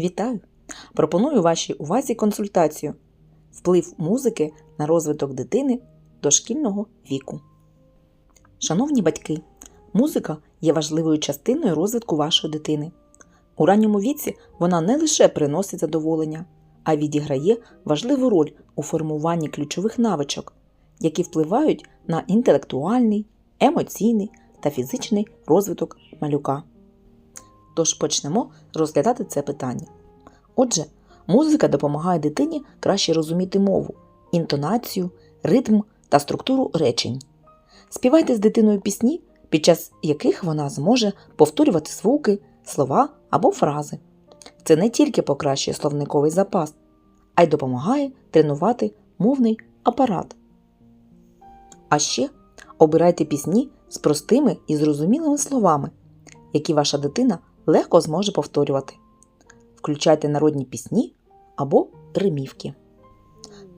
Вітаю! Пропоную вашій увазі консультацію Вплив музики на розвиток дитини дошкільного віку. Шановні батьки, музика є важливою частиною розвитку вашої дитини. У ранньому віці вона не лише приносить задоволення, а відіграє важливу роль у формуванні ключових навичок, які впливають на інтелектуальний, емоційний та фізичний розвиток малюка. Тож почнемо розглядати це питання. Отже, музика допомагає дитині краще розуміти мову, інтонацію, ритм та структуру речень. Співайте з дитиною пісні, під час яких вона зможе повторювати звуки, слова або фрази. Це не тільки покращує словниковий запас, а й допомагає тренувати мовний апарат. А ще обирайте пісні з простими і зрозумілими словами, які ваша дитина легко зможе повторювати. Включайте народні пісні або римівки.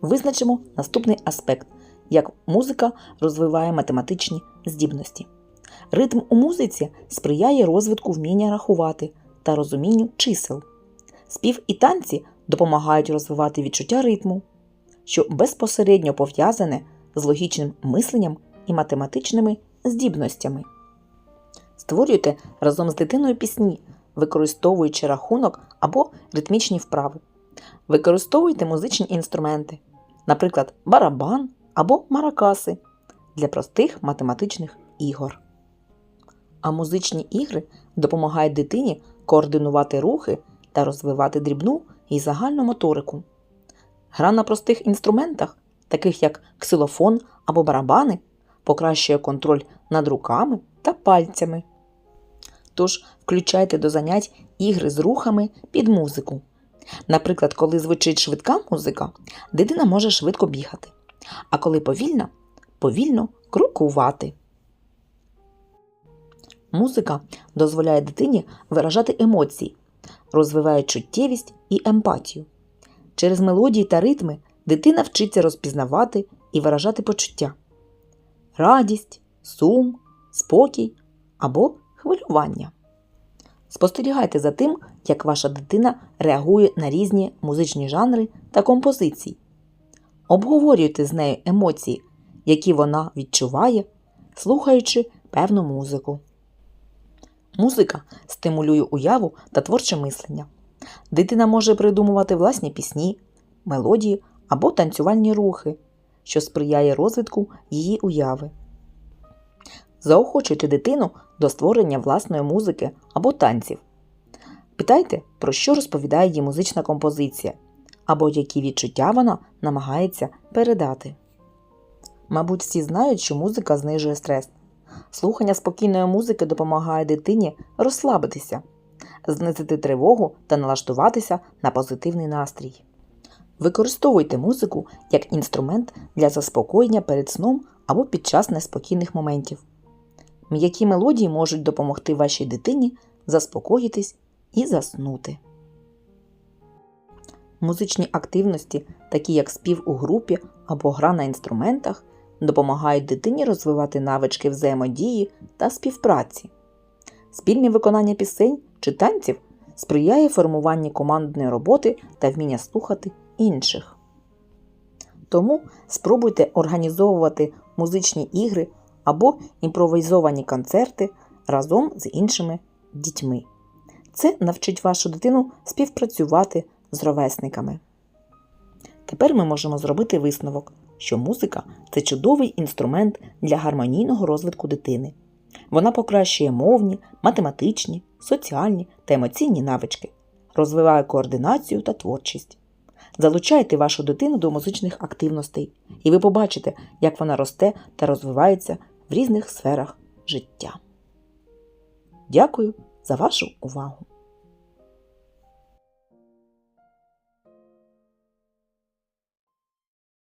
Визначимо наступний аспект, як музика розвиває математичні здібності. Ритм у музиці сприяє розвитку вміння рахувати та розумінню чисел. Спів і танці допомагають розвивати відчуття ритму, що безпосередньо пов'язане з логічним мисленням і математичними здібностями. Створюйте разом з дитиною пісні, використовуючи рахунок або ритмічні вправи. Використовуйте музичні інструменти, наприклад, барабан або маракаси для простих математичних ігор. А музичні ігри допомагають дитині координувати рухи та розвивати дрібну і загальну моторику. Гра на простих інструментах, таких як ксилофон або барабани, покращує контроль над руками та пальцями. Тож включайте до занять ігри з рухами під музику. Наприклад, коли звучить швидка музика, дитина може швидко бігати, а коли повільна, повільно крокувати. Музика дозволяє дитині виражати емоції, розвиває чуттєвість і емпатію. Через мелодії та ритми дитина вчиться розпізнавати і виражати почуття, радість, сум, спокій або хвилювання. Спостерігайте за тим, як ваша дитина реагує на різні музичні жанри та композиції. Обговорюйте з нею емоції, які вона відчуває, слухаючи певну музику. Музика стимулює уяву та творче мислення. Дитина може придумувати власні пісні, мелодії або танцювальні рухи, що сприяє розвитку її уяви. Заохочуйте дитину до створення власної музики або танців. Питайте, про що розповідає її музична композиція, або які відчуття вона намагається передати. Мабуть, всі знають, що музика знижує стрес. Слухання спокійної музики допомагає дитині розслабитися, знизити тривогу та налаштуватися на позитивний настрій. Використовуйте музику як інструмент для заспокоєння перед сном або під час неспокійних моментів. М'які мелодії можуть допомогти вашій дитині заспокоїтись і заснути. Музичні активності, такі як спів у групі або гра на інструментах, допомагають дитині розвивати навички взаємодії та співпраці. Спільне виконання пісень чи танців сприяє формуванню командної роботи та вміння слухати інших. Тому спробуйте організовувати музичні ігри або імпровізовані концерти разом з іншими дітьми. Це навчить вашу дитину співпрацювати з ровесниками. Тепер ми можемо зробити висновок, що музика це чудовий інструмент для гармонійного розвитку дитини. Вона покращує мовні, математичні, соціальні та емоційні навички, розвиває координацію та творчість. Залучайте вашу дитину до музичних активностей, і ви побачите, як вона росте та розвивається в різних сферах життя. Дякую за вашу увагу!